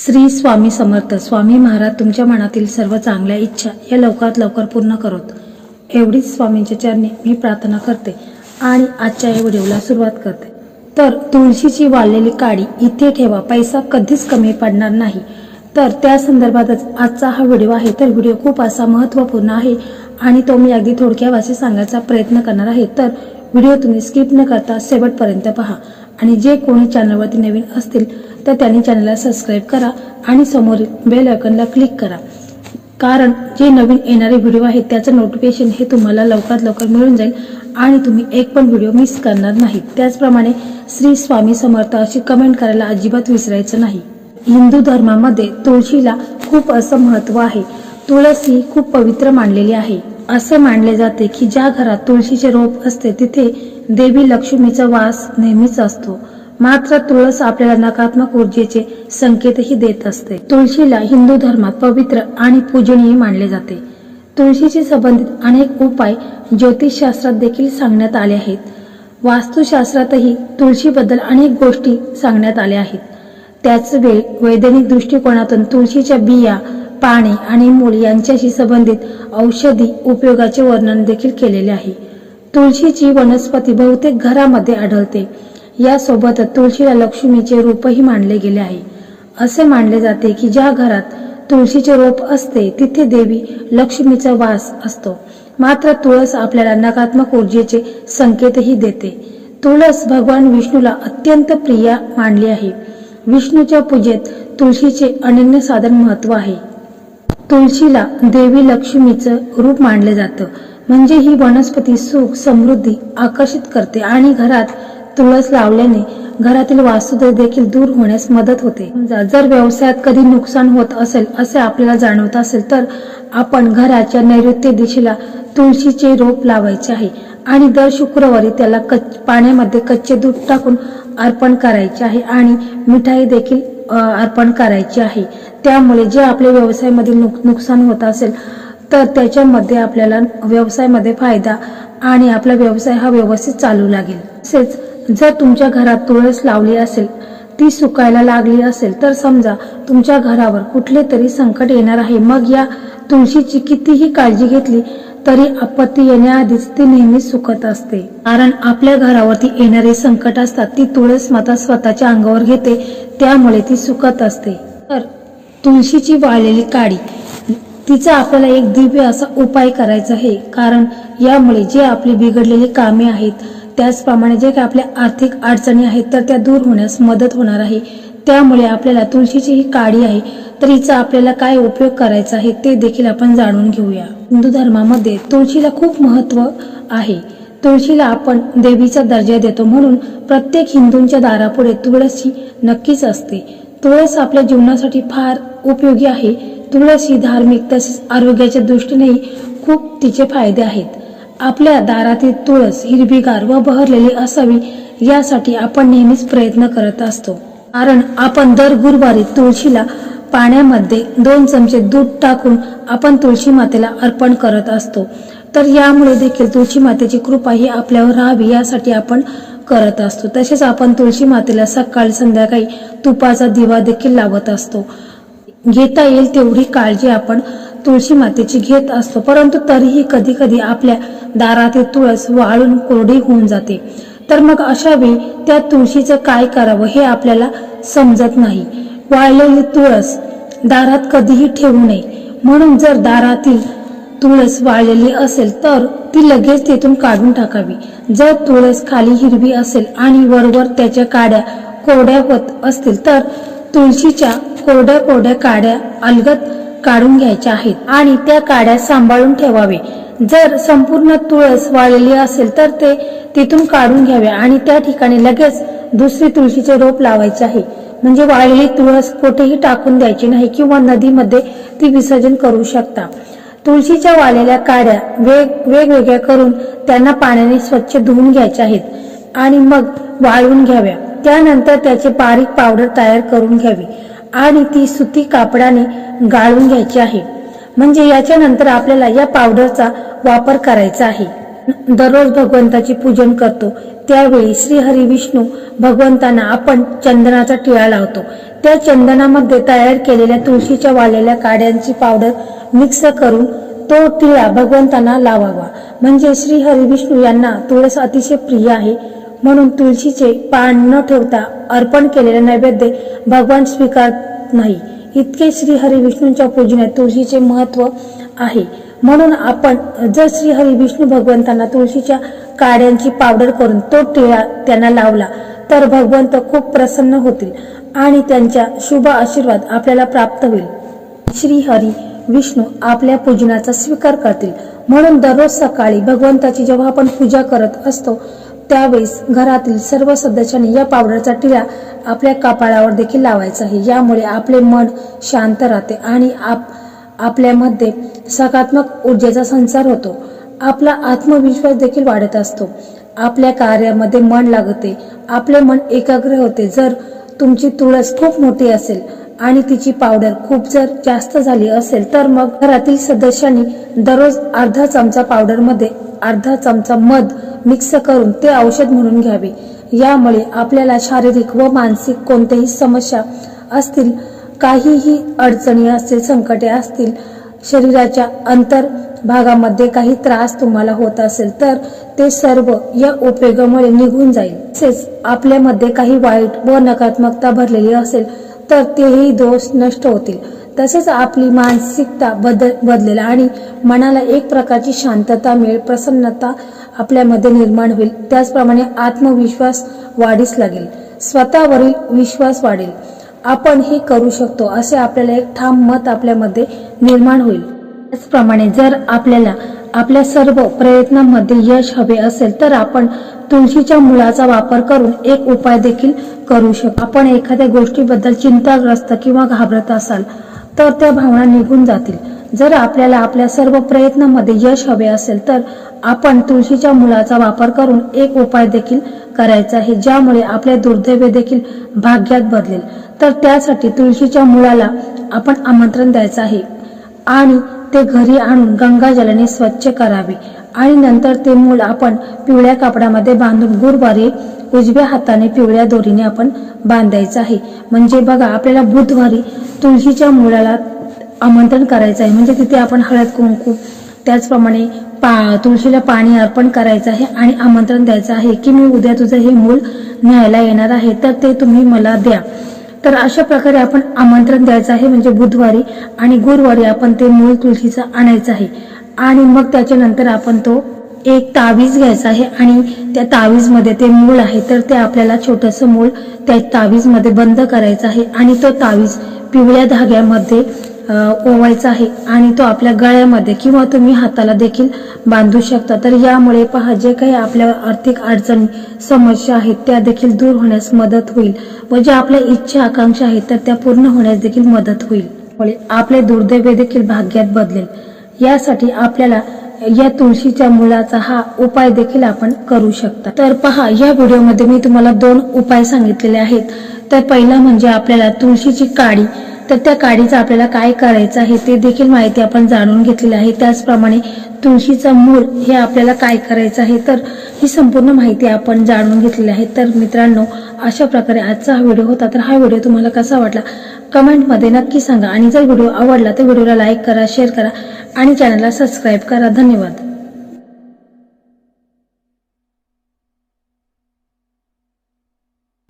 श्री स्वामी समर्थ. स्वामी महाराज तुमच्या मनातील सर्व चांगल्या इच्छा या लवकरात लवकर पूर्ण करोत. एवढीच स्वामींच्या चरणी मी प्रार्थना करते आणि आजच्या या व्हिडिओला सुरुवात करते. तर तुळशीची वाळलेली काडी इथे ठेवा पैसा कधीच कमी पडणार नाही. तर त्या संदर्भातच आजचा हा व्हिडिओ आहे तर व्हिडिओ खूप असा महत्त्वपूर्ण आहे आणि तो मी अगदी थोडक्या भाषेत सांगायचा प्रयत्न करणार आहे. तर व्हिडिओ तुम्ही स्किप न करता शेवटपर्यंत पहा. आणि जे कोणी चॅनलवरती नवीन असतील तर त्यांनी चॅनलला सबस्क्राईब करा आणि समोरील बेल आयकनला क्लिक करा. कारण जे नवीन येणारे व्हिडिओ आहेत त्याचं नोटिफिकेशन हे तुम्हाला लवकरात लवकर मिळून जाईल आणि तुम्ही एक पण व्हिडिओ मिस करणार नाही. त्याचप्रमाणे श्री स्वामी समर्थ अशी कमेंट करायला अजिबात विसरायचं नाही. हिंदू धर्मामध्ये तुळशीला खूप असं महत्त्व आहे. तुळस ही खूप पवित्र मानलेली आहे. असे मानले जाते की ज्या घरात तुळशीचे रोप असते तिथे देवी लक्ष्मीचा वास नेहमीच असतो. मात्र तुळस आपल्याला नकारात्मक ऊर्जेचे संकेतही देत असते. तुळशीला हिंदू धर्मात पवित्र आणि पूजनीय मानले जाते. तुळशीशी संबंधित अनेक उपाय ज्योतिषशास्त्रात देखील सांगण्यात आले आहेत. वास्तुशास्त्रातही तुळशीबद्दल अनेक गोष्टी सांगण्यात आल्या आहेत. त्याच वेळी वैज्ञानिक दृष्टिकोनातून तुळशीच्या बिया पाने आणि मूळ यांच्याशी संबंधित औषधी उपयोगाचे वर्णन देखील केलेले आहे. तुळशीची वनस्पती बहुतेक घरामध्ये आढळते. यासोबतच तुळशीला लक्ष्मीचे रूपही मानले गेले आहे. असे मानले जाते की ज्या घरात तुळशीचे रोप असते तिथे देवी लक्ष्मीचा वास असतो. मात्र तुळस आपल्याला नकारात्मक ऊर्जेचे संकेतही देते. तुळस भगवान विष्णूला अत्यंत प्रिय मानली आहे. विष्णूच्या पूजेत तुळशीचे अनन्य साधन महत्त्व आहे. तुळशीला देवी लक्ष्मीचं रूप मानले जातं. म्हणजे ही वनस्पती सुख समृद्धी आकर्षित करते आणि घरात तुळस लावल्याने घरातील वास्तुदोष देखील दूर होण्यास मदत होते. जर व्यवसायात कधी नुकसान होत असेल असे आपल्याला जाणवत असेल तर आपण घराच्या नैऋत्य दिशेला तुळशीचे रोप लावायचे आहे आणि दर शुक्रवारी त्याला कच पाण्यामध्ये कच्चे दूध टाकून अर्पण करायचे आहे आणि मिठाई देखील अर्पण करायची आहे. त्यामुळे जे आपल्या व्यवसायामध्ये नुक- नुकसान होत असेल तर त्याच्यामध्ये आपल्याला व्यवसायामध्ये फायदा आणि आपला व्यवसाय हा व्यवस्थित चालू लागेल. तसेच जर तुमच्या घरात तुळस लावली असेल ती सुकायला लागली असेल तर समजा तुमच्या घरावर कुठले तरी संकट येणार आहे मग या तुळशीची कितीही काळजी घेतली तरी आपत्ती येण्याआधीच ती नेहमी सुकत असते. कारण आपल्या घरावरती येणारे संकट असतात ती तुळस माता स्वतःच्या अंगावर घेते त्यामुळे ती सुकत असते. तर तुळशीची वाळलेली काडी तिचा आपल्याला एक दिव्य असा उपाय करायचा आहे. कारण यामुळे जे आपली बिघडलेली कामे आहेत त्याचप्रमाणे जे काही आपल्या आर्थिक अडचणी आहेत तर त्या दूर होण्यास मदत होणार आहे. त्यामुळे आपल्याला तुळशीची ही काडी आहे तर हिचा आपल्याला काय उपयोग करायचा आहे ते देखील आपण जाणून घेऊया. हिंदू धर्मामध्ये तुळशीला खूप महत्त्व आहे. तुळशीला आपण देवीचा दर्जा देतो म्हणून प्रत्येक हिंदूंच्या दारापुढे तुळस ही नक्कीच असते. तुळस आपल्या जीवनासाठी फार उपयोगी आहे. तुळस ही धार्मिक तसेच आरोग्याच्या दृष्टीनेही खूप तिचे फायदे आहेत. आपल्या दारातील तुळस हिरवीगार व बहरलेली असावी यासाठी आपण नेहमीच प्रयत्न करत असतो. कारण आपण दर गुरुवारी तुळशीला पाण्यामध्ये दोन चमचे दूध टाकून आपण तुळशी मातेला अर्पण करत असतो. तर यामुळे देखील तुळशी मातेची कृपा ही आपल्यावर राहावी यासाठी आपण करत असतो. तसेच आपण तुळशी मातेला सकाळी संध्याकाळी तुपाचा दिवा देखील लावत असतो. घेता येईल तेवढी काळजी आपण तुळशी मातेची घेत असतो. परंतु तरीही कधी कधी आपल्या दारातील तुळस वाळून कोरडी होऊन जाते. तर मग अशा वेळी त्या तुळशीचं काय करावं हे आपल्याला समजत नाही. वाळलेली तुळस दारात कधीही ठेवू नये. म्हणून जर दारातील तुळस वाळलेली असेल तर ती लगेच तेथून काढून टाकावी. जर तुळस खाली हिरवी असेल आणि वरवर त्याच्या काड्या कोरड्या होत असतील तर तुळशीच्या कोरड्या कोरड्या काड्या अलगत काढून घ्यायच्या आहेत आणि त्या काड्या सांभाळून ठेवावे. जर संपूर्ण तुळस वाळलेली असेल तर ते तिथून काढून घ्याव्या आणि त्या ठिकाणी लगेच दुसरी तुळशीचे रोप लावायचे आहे. म्हणजे वाळलेली तुळस कुठेही टाकून द्यायची नाही किंवा नदीमध्ये ती विसर्जन करू शकता. तुळशीच्या वाळलेल्या काड्या वेग वेगवेगळ्या करून त्यांना पाण्याने स्वच्छ धुवून घ्यायच्या आहेत आणि मग वाळवून घ्याव्या. त्यानंतर त्याचे बारीक पावडर तयार करून घ्यावी आणि ती सुती कापडाने गाळून घ्यायची आहे. म्हणजे याच्यानंतर आपल्याला या पावडरचा वापर करायचा आहे. दररोज भगवंताची पूजन करतो. त्यावेळी श्री हरी विष्णू भगवंतांना आपण चंदनाचा टिळा लावतो. त्या चंदनामध्ये तयार केलेल्या तुळशीच्या वाळलेल्या काड्यांची पावडर मिक्स करून तो टिळा भगवंतांना लावावा. म्हणजे श्री हरी विष्णू यांना तुळस अतिशय प्रिय आहे. म्हणून तुळशीचे पान न ठेवता अर्पण केलेले नैवेद्य भगवान स्वीकारत नाही. इतके श्री हरी विष्णूंच्या पूजनात तुळशीचे महत्त्व आहे. म्हणून आपण जर श्री हरी विष्णू भगवंतांना तुळशीच्या काड्यांची पावडर करून तो टिळा त्यांना लावला तर भगवंत खूप प्रसन्न होतील आणि त्यांच्या शुभ आशीर्वाद आपल्याला प्राप्त होईल. श्री हरी विष्णू आपल्या पूजनाचा स्वीकार करतील. म्हणून दररोज सकाळी भगवंताची जेव्हा आपण पूजा करत असतो त्यावेळेस घरातील सर्व सदस्यांनी या पावडरचा टिळा आपल्या कपाळावर देखील लावायचा आहे. यामुळे आपले मन शांत राहते आणि आप आपल्यामध्ये सकारात्मक ऊर्जेचा संचार होतो. आपला आत्मविश्वास देखील वाढत असतो. आपल्या कार्यामध्ये मन लागते. आपले मन एकाग्र होते. जर तुमची तुळस खूप मोठी असेल आणि तिची पावडर खूप जर जास्त झाली असेल तर मग घरातील सदस्यांनी दररोज अर्धा चमचा पावडरमध्ये अर्धा चमचा मध मिक्स करून ते औषध म्हणून घ्यावे. यामुळे आपल्याला शारीरिक व मानसिक कोणत्याही समस्या असतील काहीही अडचणी असतील संकटे असतील शरीराच्या अंतर भागामध्ये काही त्रास तुम्हाला होत असेल तर ते सर्व या उपयोगामुळे निघून जाईल. तसेच आपल्यामध्ये काही वाईट व नकारात्मकता भरलेली असेल तर तेही दोष नष्ट होतील. तसेच आपली मानसिकता बदल बदलेल आणि मनाला एक प्रकारची शांतता मिळेल प्रसन्नता आपल्यामध्ये निर्माण होईल. त्याचप्रमाणे आत्मविश्वास वाढीस लागेल. स्वतःवरील विश्वास वाढेल. आपण हे करू शकतो असे आपल्याला एक ठाम मत आपल्यामध्ये निर्माण होईल. त्याचप्रमाणे जर आपल्याला आपल्या सर्व प्रयत्नांमध्ये यश हवे असेल तर आपण तुळशीच्या मुळाचा वापर करून एक उपाय देखील करू शकतो. आपण एखाद्या गोष्टीबद्दल चिंताग्रस्त किंवा घाबरत असाल तर त्या भावना निघून जातील. जर आपल्याला आपल्या सर्व प्रयत्नांमध्ये यश हवे असेल तर आपण तुळशीच्या मुळाचा वापर करून एक उपाय देखील करायचं आहे ज्यामुळे आपले दुर्दैव देखील भाग्यात बदलेल. तर त्यासाठी तुळशीच्या मुळाला आपण आमंत्रण द्यायचं आहे. आणि ते घरी आणून गंगाजलाने स्वच्छ करावे. आणि नंतर ते मूल आपण पिवळ्या कापडामध्ये बांधून गुरुवारी उजव्या हाताने पिवळ्या दोरीने आपण बांधायचं आहे. म्हणजे बघा आपल्याला बुधवारी तुळशीच्या मुळाला आमंत्रण करायचं आहे. म्हणजे तिथे आपण हळद कुंकू त्याचप्रमाणे पा तुळशीला पाणी अर्पण करायचं आहे आणि आमंत्रण द्यायचं आहे की मी उद्या तुझं हे मूल न्यायला येणार आहे तर ते तुम्ही मला द्या. तर अशा प्रकारे आपण आमंत्रण द्यायचं आहे म्हणजे बुधवारी आणि गुरुवारी आपण ते मूळ तुळशीचं आणायचं आहे. आणि मग त्याच्यानंतर आपण तो एक तावीज घ्यायचा आहे आणि त्या तावीजमध्ये ते मूळ आहे तर ते आपल्याला छोटस मूळ त्या तावीजमध्ये बंद करायचं आहे आणि तो तावीज पिवळ्या धाग्यामध्ये ओवायचा आहे. आणि तो आपल्या गळ्यामध्ये किंवा तुम्ही हाताला देखील बांधू शकता. तर यामुळे पहा जे काही आपल्या आर्थिक अडचणी समस्या आहेत त्या देखील दूर होण्यास मदत होईल व ज्या आपल्या इच्छा आकांक्षा आहेत तर त्या पूर्ण होण्यास देखील मदत होईल. आपले दुर्दैवे देखील भाग्यात बदलेल. यासाठी आपल्याला या तुळशीच्या मुळाचा हा उपाय देखील आपण करू शकता. तर पहा या व्हिडिओमध्ये मी तुम्हाला दोन उपाय सांगितलेले आहेत. तर पहिला म्हणजे आपल्याला तुळशीची काडी तर त्या काडीचं आपल्याला काय करायचं आहे ते देखील माहिती आपण जाणून घेतलेली आहे. त्याचप्रमाणे तुळशीचं मूळ हे आपल्याला काय करायचं आहे तर ही संपूर्ण माहिती आपण जाणून घेतलेली आहे. तर मित्रांनो अशा प्रकारे आजचा हा व्हिडिओ होता. तर हा व्हिडिओ तुम्हाला कसा वाटला? कमेंटमध्ये नक्की सांगा. आणि जर व्हिडिओ आवडला तर व्हिडिओला लाईक करा शेअर करा आणि चॅनलला सबस्क्राईब करा. धन्यवाद.